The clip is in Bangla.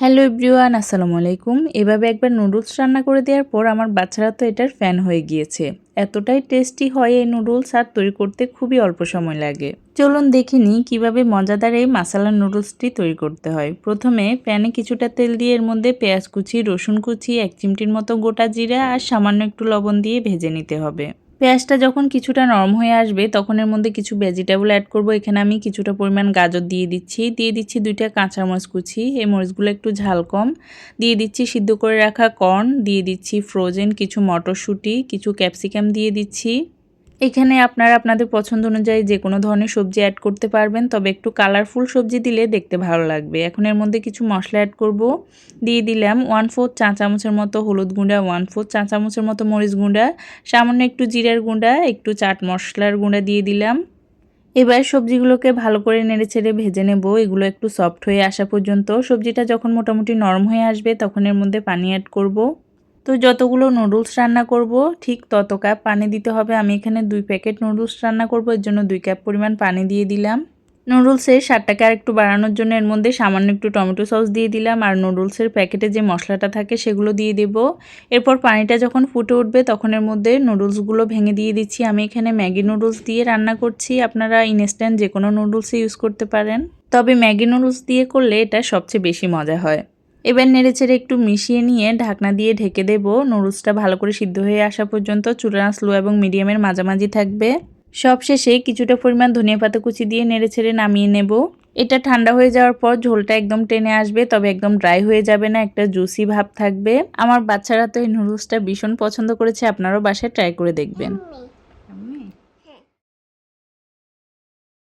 হ্যালো এভরিওয়ান, আসসালামু আলাইকুম। এভাবে একবার নুডলস রান্না করে দেওয়ার পর আমার বাচ্চারা তো এটার ফ্যান হয়ে গিয়েছে। এতটাই টেস্টি হয় এই নুডলস আর তৈরি করতে খুবই অল্প সময় লাগে। চলুন দেখে নিই কীভাবে মজাদার এই মাসালা নুডলসটি তৈরি করতে হয়। প্রথমে প্যানে কিছুটা তেল দিয়ে এর মধ্যে পেঁয়াজ কুচি, রসুন কুচি, এক চিমটির মতো গোটা জিরা আর সামান্য একটু লবণ দিয়ে ভেজে নিতে হবে। পেঁয়াজটা যখন কিছুটা নরম হয়ে আসবে, তখন এর মধ্যে কিছু ভেজিটেবল অ্যাড করব। এখানে আমি কিছুটা পরিমাণ গাজর দিয়ে দিচ্ছি। দিয়ে দিচ্ছি দুইটা কাঁচা কাঁচামরিচ কুচি। এই মরিচগুলো একটু ঝাল কম। দিয়ে দিচ্ছি সিদ্ধ করে রাখা কর্ন দিয়ে দিচ্ছি ফ্রোজেন কিছু মটরশুঁটি, কিছু ক্যাপসিকাম দিয়ে দিচ্ছি। এখানে আপনারা আপনাদের পছন্দ অনুযায়ী যে কোনো ধরনের সবজি অ্যাড করতে পারবেন, তবে একটু কালারফুল সবজি দিলে দেখতে ভালো লাগবে। এখন এর মধ্যে কিছু মশলা অ্যাড করব। দিয়ে দিলাম ওয়ান ফোর্থ চা চামচের মতো হলুদ গুঁড়া ওয়ান ফোর্থ চা চামচের মতো মরিচ গুঁড়া, সামান্য একটু জিরার গুঁড়া, একটু চাট মশলার গুঁড়া দিয়ে দিলাম। এবার সবজিগুলোকে ভালো করে নেড়ে ছেড়ে ভেজে নেব। এগুলো একটু সফট হয়ে আসা পর্যন্ত। সবজিটা যখন মোটামুটি নরম হয়ে আসবে, তখন এর মধ্যে পানি অ্যাড করব। তো যতগুলো নুডলস রান্না করব, ঠিক তত কাপ পানি দিতে হবে। আমি এখানে দুই প্যাকেট নুডলস রান্না করব, এর জন্য দুই কাপ পরিমাণ পানি দিয়ে দিলাম। নুডলসের স্বাদটাকে আর একটু বাড়ানোর জন্য এর মধ্যে সামান্য একটু টমেটো সস দিয়ে দিলাম। আর নুডলসের প্যাকেটে যে মশলাটা থাকে, সেগুলো দিয়ে দেব। এরপর পানিটা যখন ফুটে উঠবে, তখন এর মধ্যে নুডলসগুলো ভেঙে দিয়ে দিচ্ছি। আমি এখানে ম্যাগি নুডলস দিয়ে রান্না করছি। আপনারা ইনস্ট্যান্ট যে কোনো নুডলসই ইউজ করতে পারেন। তবে ম্যাগি নুডলস দিয়ে করলে এটা সবচেয়ে বেশি মজা হয়। এবার নেড়েচেড়ে একটু মিশিয়ে নিয়ে ঢাকনা দিয়ে ঢেকে দেব। নুডলসটা ভালো করে সিদ্ধ হয়ে আসা পর্যন্ত চুলানা স্লো এবং মিডিয়ামের মাঝামাঝি থাকবে। সব শেষে কিছুটা পরিমাণ ধনিয়া পাতা কুচি দিয়ে নেড়েচেড়ে নামিয়ে নেব। এটা ঠান্ডা হয়ে যাওয়ার পর ঝোলটা একদম টেনে আসবে, তবে একদম ড্রাই হয়ে যাবে না, একটা জুসি ভাব থাকবে। আমার বাচ্চারা তো এই নুডলসটা ভীষণ পছন্দ করেছে, আপনারাও বাসায় ট্রাই করে দেখবেন।